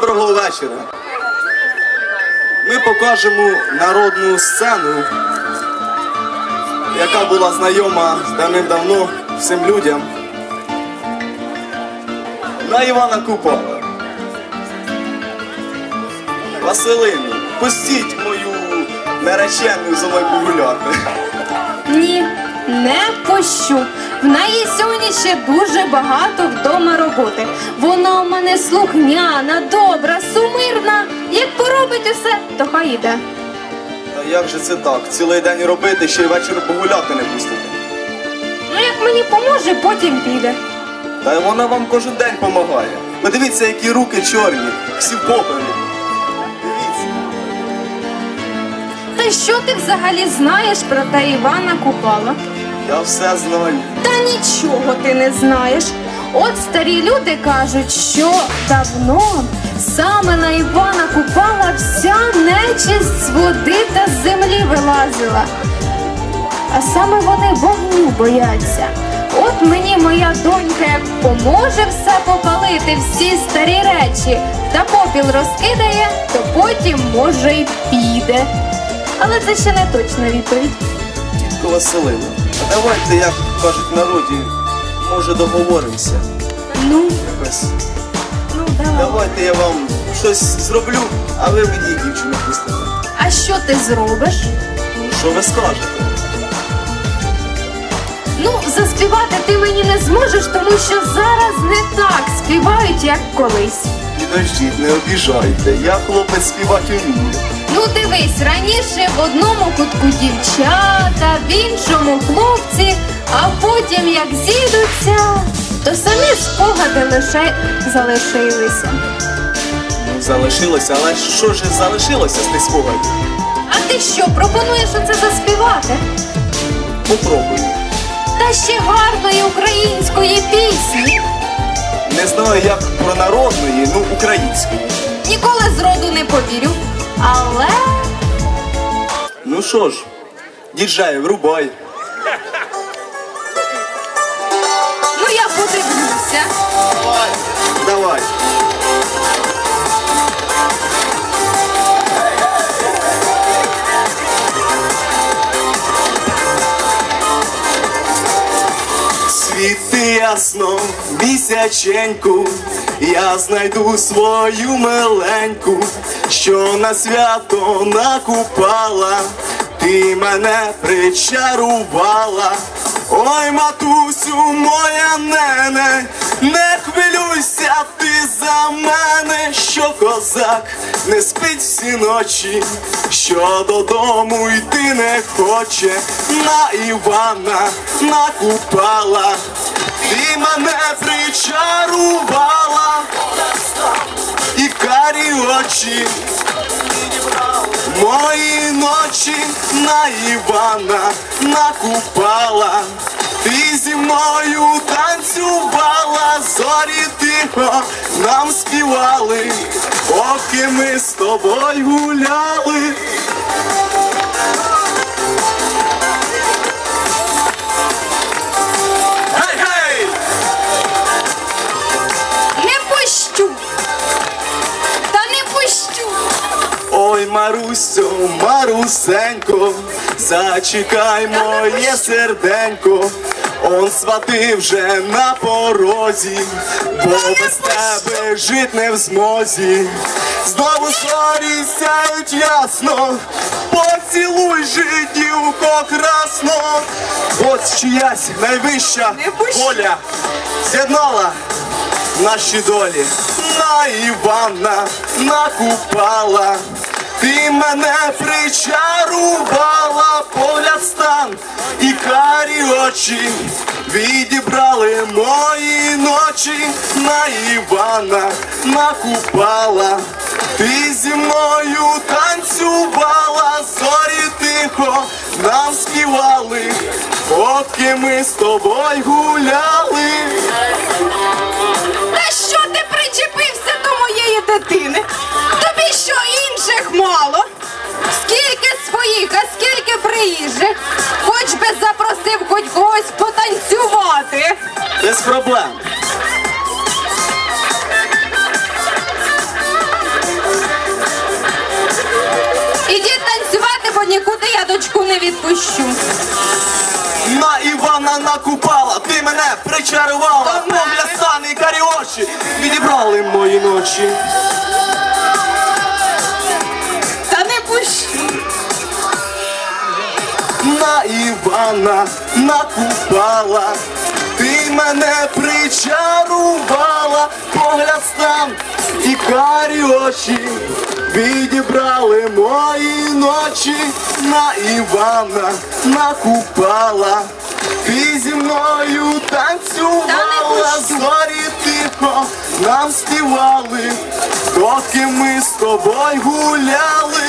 Доброго вечора. Ми покажемо народну сцену, яка була знайома давним-давно всім людям. На Івана Купала. Василину, пустіть мою наречену за мною погуляти. Ні, не пущу. В неї сьогодні ще дуже багато вдома роботи. Вона у мене слухняна, добра, сумирна. Як поробить усе, то хай іде. Та як же це так? Цілий день робити, ще й ввечері погуляти не пустити. Ну як мені поможе, потім піде. Та й вона вам кожен день допомагає. Подивіться, які руки чорні, всі попелі. Дивіться. Та що ти взагалі знаєш про те Івана Купала? Я все знаю. Та нічого ти не знаєш. От старі люди кажуть, що давно саме на Івана Купала вся нечисть з води та з землі вилазила. А саме вони вогню бояться. От мені моя донька поможе все попалити, всі старі речі, та попіл розкидає, то потім може й піде. Але це ще не точна відповідь. Тітко Василина, давайте, як кажуть в народі, може договоримося. Ну, Якось. ну давай. Давайте я вам щось зроблю, а ви мені дівчину пустите. А що ти зробиш? Що ви скажете? Ну, заспівати ти мені не зможеш, тому що зараз не так співають, як колись. Підождіть, не обіжайте. Я хлопець співати вмію. Ну, дивись, раніше в одному кутку дівчата, в іншому хлопці, а потім як зійдуться, то самі спогади лише залишилися. Ну, залишилося, але що ж залишилося з тих спогадів? А ти що, пропонуєш оце заспівати? Попробую. Та ще гарної української пісні. Не знаю, як про народної, ну української. Ніколи зроду не повірю. Але Ну що ж, діджай, врубай. ну я подивлюся. Давай. Світи ясно, місяченьку, я знайду свою миленьку, що на свято накупала, ти мене причарувала. Ой, матусю, моя нене, не хвилюйся ти за мене, що козак не спить всі ночі, що додому йти не хоче, на Івана накупала, ти мене причарувала, і карі очі. Мої ночі на Івана накупала, ти зі мною танцювала, зорі тихо нам співали, поки ми з тобою гуляли. Марусю, Марусенько, зачекай моє серденько, он свати вже на порозі, бо без тебе жить не в змозі. Знову зорі сяють ясно, поцілуй же, дівко красно. От чиясь найвища воля з'єднала наші долі. На Івана накупала, ти мене причарувала, погляд стан і карі очі. Відібрали мої ночі, на Івана накупала, ти зі мною танцювала, зорі тихо нам співали, поки ми з тобою гуляли. Та що ти причепився до моєї дитини? мало. Скільки своїх, а скільки приїжджих, хоч би запросив хоч когось потанцювати. Без проблем. Ідіть танцювати, бо нікуди я дочку не відпущу. На Івана накупала, ти мене причарувала, мов стани каріоші, відібрали мої ночі. На Івана накупала, ти мене причарувала, погляд стан і карі очі. Відібрали мої ночі, на Івана накупала, ти зі мною танцювала, зорі тихо нам співали, доки ми з тобою гуляли.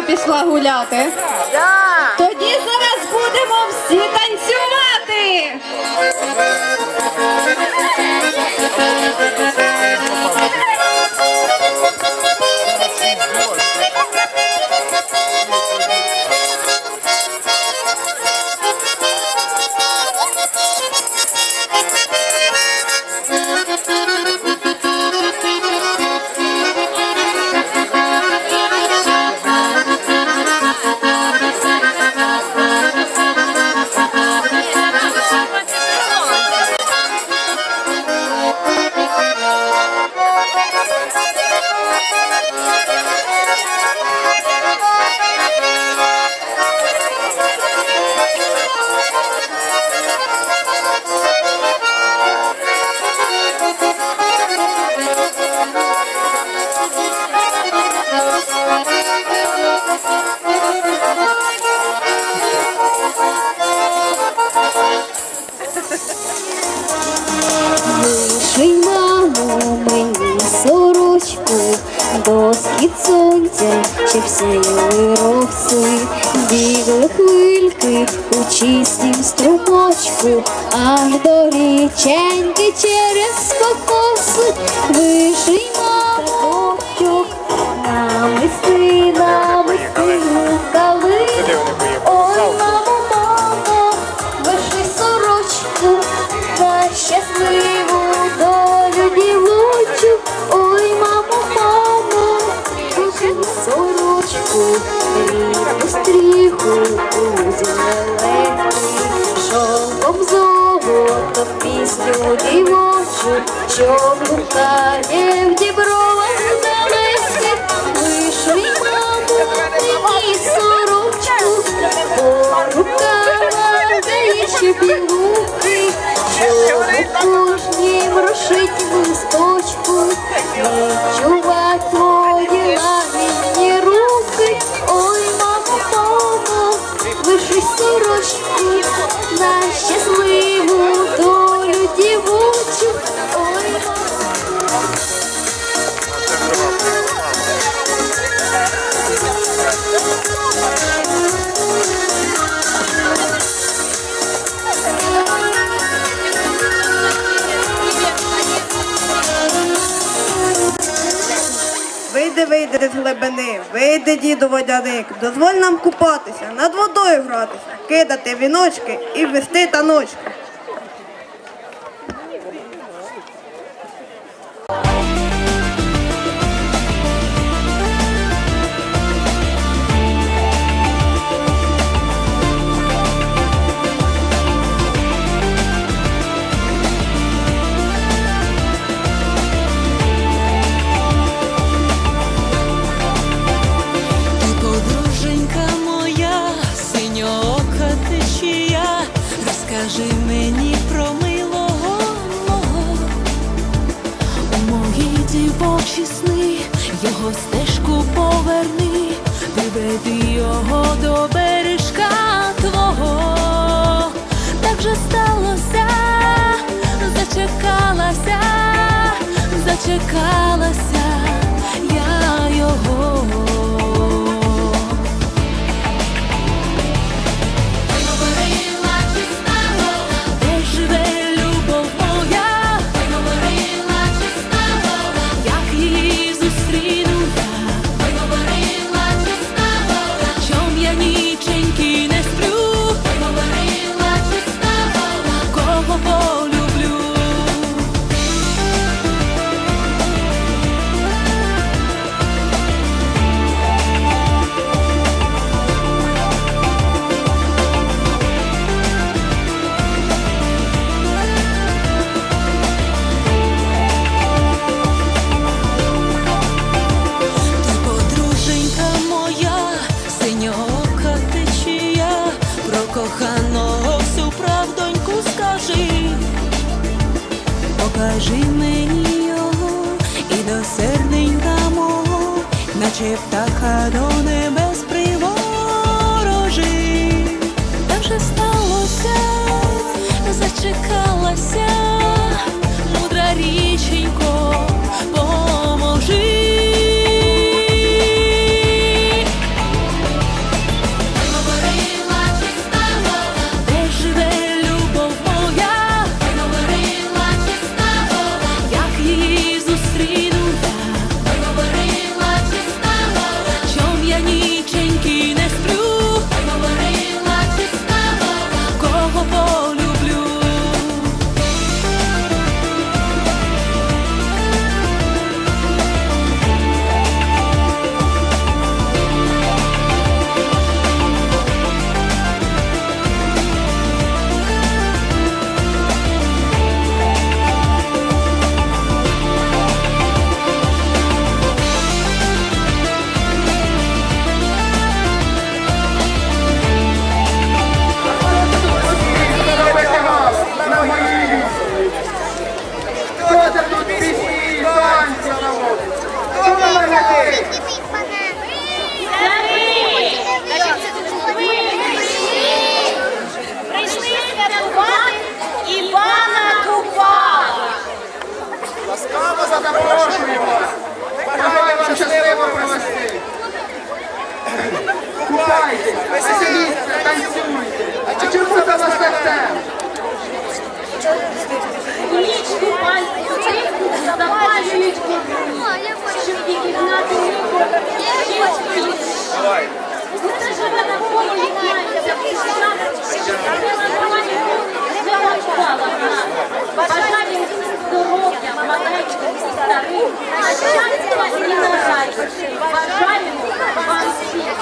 Моя пішла гуляти. Тоді зараз будемо всі танцювати. Виший, мамо, мені сорочку, до схід сонця, щоб сяяли роси, бігли хвильки у чистім струмочку, аж до річеньки через. Виший, дівочу, що блукає в дібровах зелених. Виши, мамо, мені сорочку, по рукава дає ще білуки, що у кожнім рошитім листочку відчувать твої лагідні руки. Ой, мамо, мамо, виши сорочку на Вийди, вийди з глибини, вийди, діду водяник, дозволь нам купатися, над водою гратися, кидати віночки і вести таночки. Зачекалася сталося, зачекалася мудра річенько. і наважаємо. Бажаємо вам всіх.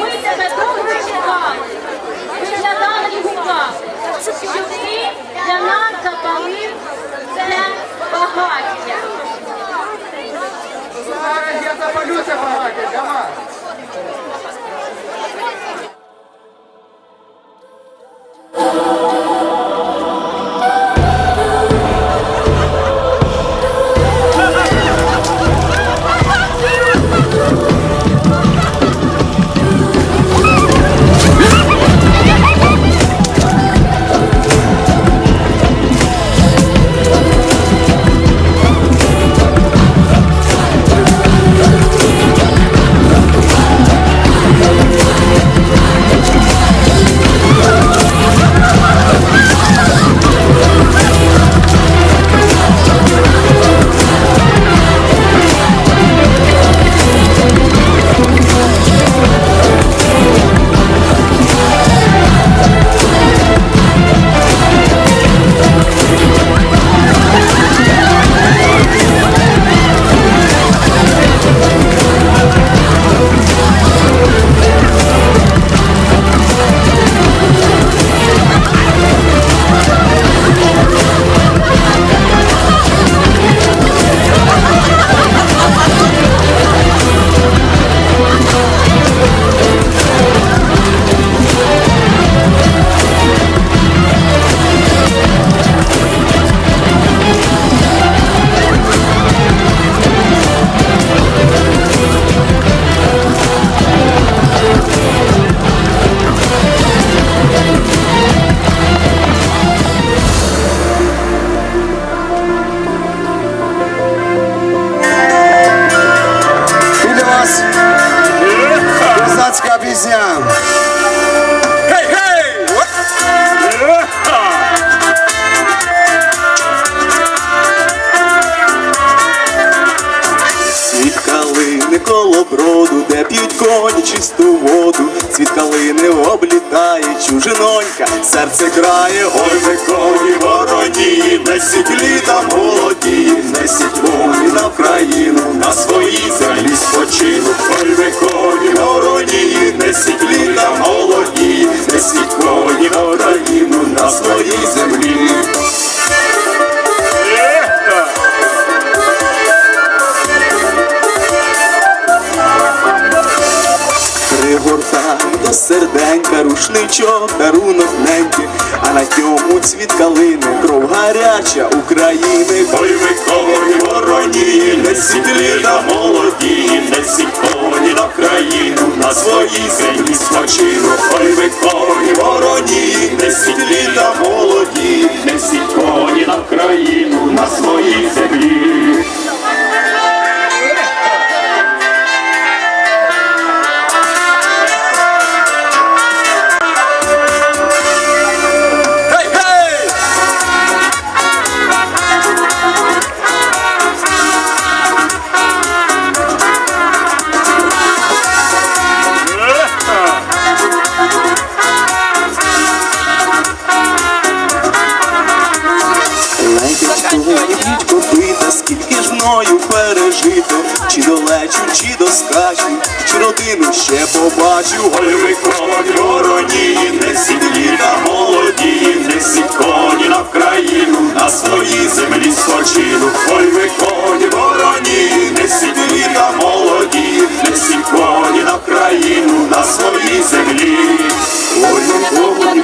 Ми тебе довго чекали. Ми жадали гукав, щоб ти для нас запалив це багаття. Зараз я запалюся це багаття для. чисту воду, Цвіт калини облітає, чужинонька, серце грає ой, ми коні вороні, несіть літа молоді, несіть волі на Україну, на свої. Рушничок, дарунок неньки, а на тьому цвіт калини, кров гаряча України. Ой, ви коні вороні, не сідлі та молоді, не коні на країну, на своїй землі мною пережито, чи долечу, чи доскачу, чи родину ще побачу. Ой, ви коні вороні, не сідлі та молоді, не коні на країну, на своїй землі спочину. Ой, ви коні вороні, не сідлі та молоді, не коні на країну, на своїй землі. Ой, ви коні